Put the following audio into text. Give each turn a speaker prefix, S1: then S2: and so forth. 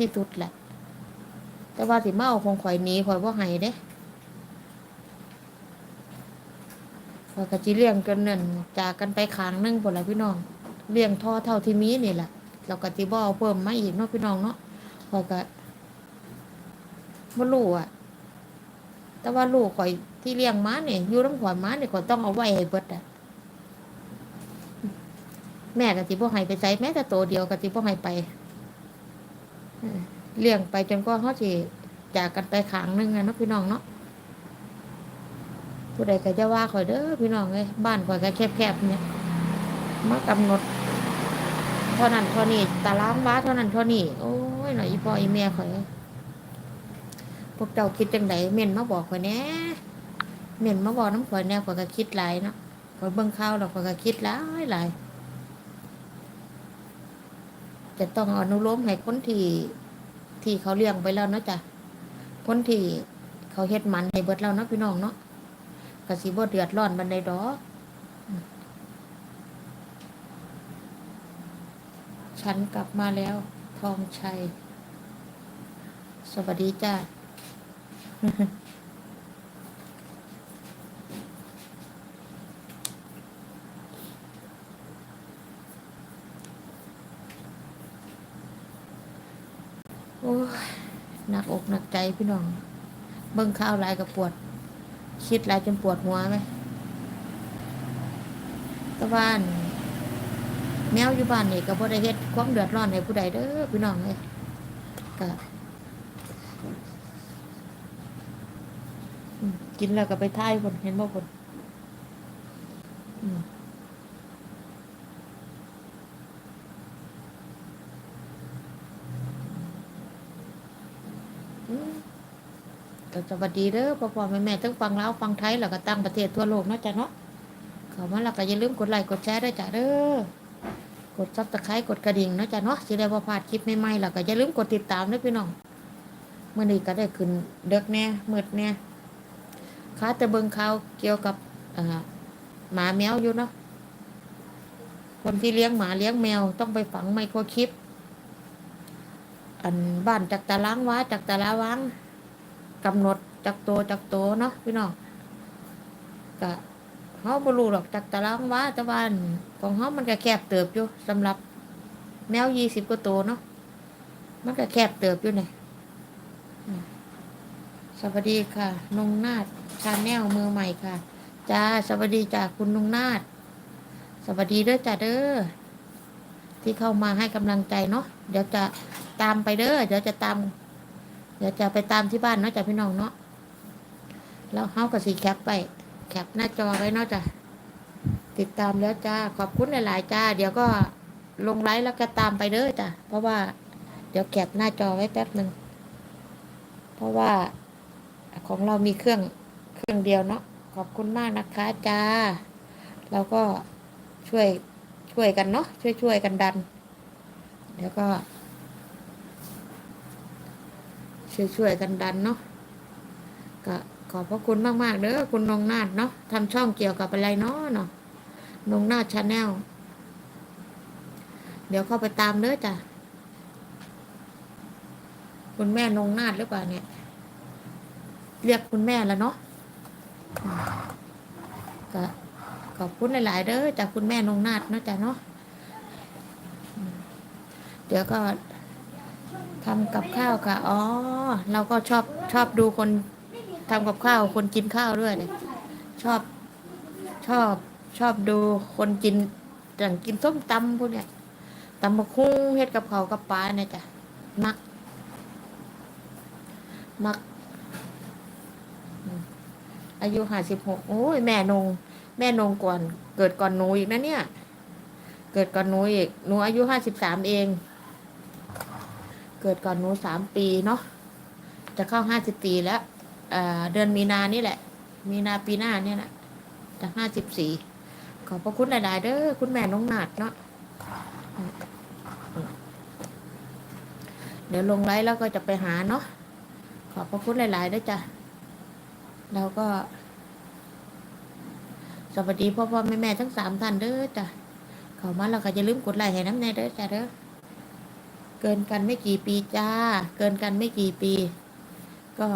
S1: ที่สุดแหละ แต่ว่าสิมาเอาของข่อยหนี้ข่อยบ่ให้เด้ข่อยก็สิเลี้ยงจนนั่นจากกันไปข้างนึงพุ่นล่ะพี่น้อง เลี้ยงท่อเท่าที่มีนี่แหละเราก็สิบ่เอาเพิ่มมาอีกเนาะพี่น้องเนาะข่อยก็บ่รู้อะ แต่ว่าลูกข่อยที่เลี้ยงม้าเนี่ยอยู่น้ำข่อยม้าเนี่ยข่อยต้องเอาไว้ให้เบิดอะแม่ก็สิบ่ให้ไปใส่แม้แต่ตัวเดียวก็สิบ่ให้ไป เลี้ยงไปจนกว่าเขาสิจากกันไปขางหนึงอะเนาะพี่น้องเนาะผู้ใดก็จะว่าข่อยเด้อพี่น้องเอ้ยบ้านข่อยก็แคบๆเนี่ยมากำหนดเท่านั้นเท่านี้ตารางว้าเท่านั้นเท่านี้โอ้ยหน่อยอีพ่ออีแม่ข่อยพวกเจ้าคิดจังไดเม่นมาบอกข่อยแน่เม่นมาบอกน้ำข่อยแน่ข่อยก็คิดหลายเนาะข่อยเบิ่งข่าวแล้วข่อยก็คิดหลายหลาย จะต้องอนุโลมให้คนที่ที่เขาเลี้ยงไปแล้วเนาะจ้ะคนที่เขาเฮ็ดมันให้เบิดแล้วเนาะพี่น้องเนาะก็สิบ่เดือดร้อนบันไดดอกฉันกลับมาแล้ว ทองชัย สวัสดีจ้า อ้หนักอกหนักใจพี่น้อง เบิ่งข้าวหลายกับปวด คิดหลายจนปวดหัวไหมตะบ้าน แมวอยู่บ้านนี่ก็บ่ได้เฮ็ดความเดือดร้อนให้ผู้ใดเด้อพี่น้องเลยก็กินแล้วก็ไปท่ายคนเห็นบ่คนอืม อืมก็ สวัสดีเด้อพ่อพ่อแม่แม่ทั้งฟังลาวฟังไทยแล้วก็ตั้งประเทศทั่วโลกเนาะจ้ะเนาะเขามาแล้วก็อย่าลืมกดไลค์กดแชร์ด้วยจ้ะเด้อกดซับสไครต์กดกระดิ่งเนาะจ้ะเนาะสิได้บ่พลาดคลิปใหม่ๆแล้วก็อย่าลืมกดติดตามด้วยพี่น้องเมื่อนี้ก็ได้ขึ้นเด็กแน่มืดแน่ค้าแต่เบิ่งข่าวเกี่ยวกับอ่าหมาแมวอยู่เนาะคนที่เลี้ยงหมาเลี้ยงแมวต้องไปฝังไมโครชิปอันบ้านจากตารางว้าจากตารางวัง กำหนดจากโตจากโตเนาะพี่น้องก็เขาบรูหรอกจากตารางว้าต่บ้านของเขามันก็แคบเติบอยู่สำหรับ แมวยี่สิบกว่าโตเนาะมันก็แคบเติบอยู่เนี่ยสวัสดีค่ะนงนาดชาแนลมือใหม่ค่ะจ้าสวัสดีจากคุณนงนาดสวัสดีเด้อจ้าเด้อที่เข้ามาให้กำลังใจเนาะเดี๋ยวจะตามไปเด้อเดี๋ยวจะตาม เดี๋ยวจะไปตามที่บ้านเนาะจ้ะพี่น้องเนาะแล้วเฮากับสีแคปไปแคปหน้าจอไว้เนาะจ้ะติดตามแล้วจ้าขอบคุณหลายๆจ้า เดี๋ยวก็ลงไลฟ์แล้วก็ตามไปเด้อจ้ะเพราะว่า เดี๋ยวแคปหน้าจอไว้แป๊บหนึ่งเพราะว่าของเรามีเครื่องเครื่องเดียวเนาะขอบคุณมากนะคะจ้าเราก็ช่วยช่วยกันเนาะช่วยช่วยกันดันเดี๋ยวก็ ช่วยๆกันดันเนาะก็ขอบพระคุณมากๆเด้อคุณนงนาดเนาะทำช่องเกี่ยวกับอะไรเนาะเนาะนงนาดชาแนลเดี๋ยวเข้าไปตามเด้อจ้ะคุณแม่นงนาดหรือเปล่าเนี่ย เรียกคุณแม่แล้วเนาะก็ขอบคุณหลายๆเด้อจากคุณแม่นงนาดเนาะจ้ะเนาะเดี๋ยวก็ ทำกับข้าวค่ะ อ๋อ เราก็ชอบชอบดูคนทำกับข้าว คนกินข้าวด้วยเลยชอบชอบชอบดูคนกินอย่างกินส้มตำพวกเนี้ยตำมะคุ้งเฮ็ดกับเขากับปลาเนี่ยจ้ะมัก มักอืมอายุห้าสิบหกโอ้ย แม่นง แม่นงก่อน เกิดก่อนหนูอีกนะเนี่ย เกิดก่อนหนูอีกหนูอายุห้าสิบสามเอง เกิดก่อนหนูสามปีเนาะจะเข้าห้าสิบปีแล้วเเดือนมีนานี่แหละ มีนาปีหน้าเนี่ยแหละจะห้าสิบสี่ขอบพระคุณหลาย ๆ เด้อคุณแม่น้องนาดเนาะเดี๋ยวลงไลฟ์แล้วก็จะไปหาเนาะขอบพระคุณหลาย ๆ ด้อจ้ะแล้วก็ สวัสดีพ่อพ่อแม่แม่ทั้งสามท่านเด้อจ้ะเข้ามาแล้วก็อย่าลืมกดไลค์ให้น้ำแน่เด้อจ้ะเด้อ เกินกันไม่กี่ปีจ้า เกินกันไม่กี่ปี ก็